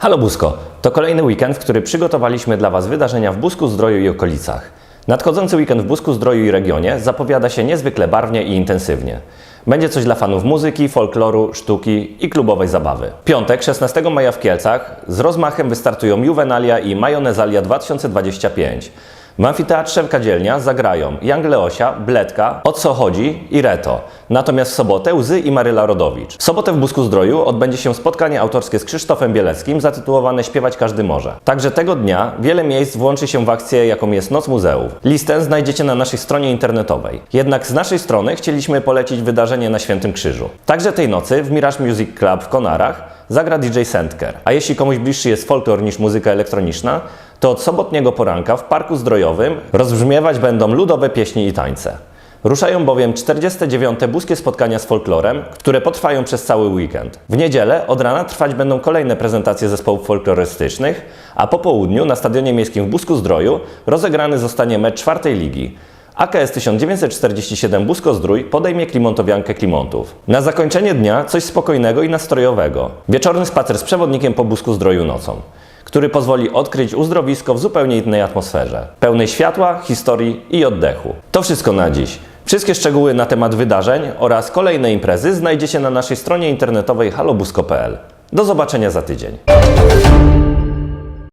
Halo Busko, to kolejny weekend, w który przygotowaliśmy dla Was wydarzenia w Busku, Zdroju i okolicach. Nadchodzący weekend w Busku, Zdroju i regionie zapowiada się niezwykle barwnie i intensywnie. Będzie coś dla fanów muzyki, folkloru, sztuki i klubowej zabawy. Piątek, 16 maja w Kielcach z rozmachem wystartują Juvenalia i Majonezalia 2025. W amfiteatrze Kadzielnia zagrają Young Leosia, Bledka, O co chodzi i Reto. Natomiast w sobotę Łzy i Maryla Rodowicz. W sobotę w Busku Zdroju odbędzie się spotkanie autorskie z Krzysztofem Bieleckim zatytułowane Śpiewać każdy może. Także tego dnia wiele miejsc włączy się w akcję, jaką jest Noc Muzeów. Listę znajdziecie na naszej stronie internetowej. Jednak z naszej strony chcieliśmy polecić wydarzenie na Świętym Krzyżu. Także tej nocy w Mirage Music Club w Konarach zagra DJ Sandker. A jeśli komuś bliższy jest folklor niż muzyka elektroniczna, to od sobotniego poranka w Parku Zdrojowym rozbrzmiewać będą ludowe pieśni i tańce. Ruszają bowiem 49. buskie spotkania z folklorem, które potrwają przez cały weekend. W niedzielę od rana trwać będą kolejne prezentacje zespołów folklorystycznych, a po południu na Stadionie Miejskim w Busku Zdroju rozegrany zostanie mecz czwartej ligi. AKS 1947 Busko Zdrój podejmie Klimontowiankę Klimontów. Na zakończenie dnia coś spokojnego i nastrojowego. Wieczorny spacer z przewodnikiem po Busku Zdroju nocą który pozwoli odkryć uzdrowisko w zupełnie innej atmosferze, pełnej światła, historii i oddechu. To wszystko na dziś. Wszystkie szczegóły na temat wydarzeń oraz kolejne imprezy znajdziecie na naszej stronie internetowej halobusko.pl. Do zobaczenia za tydzień.